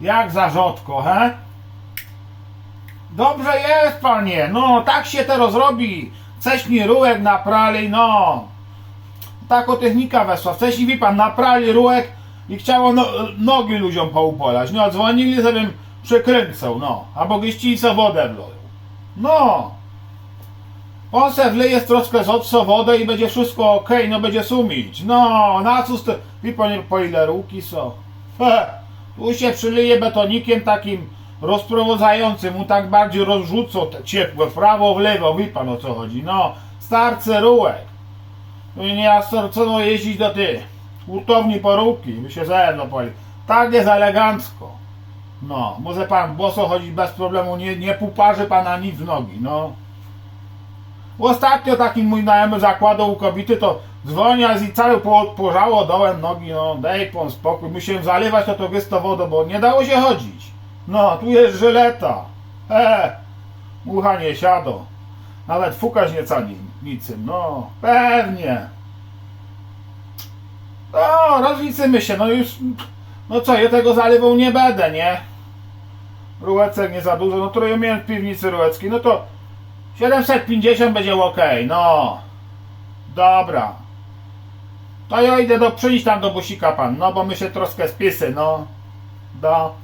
Jak za rzodko, he? Dobrze jest, panie. No, tak się teraz robi. Wcześniej rułek naprali, no. Tako technika weszła. Wcześniej, wie pan, naprali rułek i chciało no, nogi ludziom poupolać. No, dzwonili, żebym przekręcał, no. Albo gdzieś wodę wloją. No. On se wleje troszkę z odso wodę i będzie wszystko ok, no będzie sumić. No, na cóż to, wie pan po ile ruki są. He, tu się przyleje betonikiem takim rozprowadzającym, mu tak bardziej rozrzucą te ciepłe w prawo, w lewo, wie pan o co chodzi. No, starcy rułek. No nie ja co no jeździć do ty hurtowni poróbki, by się zajedno pali. Tak jest elegancko. No, może pan boso chodzić bez problemu, nie, nie puparzy pana nic w nogi, no. Ostatnio taki mój znajomy zakładał u kobiety, to dzwonia i całe po, pożało dołem nogi, no daj pan spokój, musiałem zalewać to to gęsto wodą, bo nie dało się chodzić. No, tu jest żyleta. E, mucha nie siado. Nawet fukać nie cali niczym, no, pewnie. No, rozliczymy się, no już, no co, ja tego zalewał nie będę, nie? Rułecek nie za dużo, no to ja miałem w piwnicy rułecki, no to 750 będzie ok, no. Dobra. To ja idę do, przyjść tam do busika pan, no bo my się troszkę spisy, no. Do.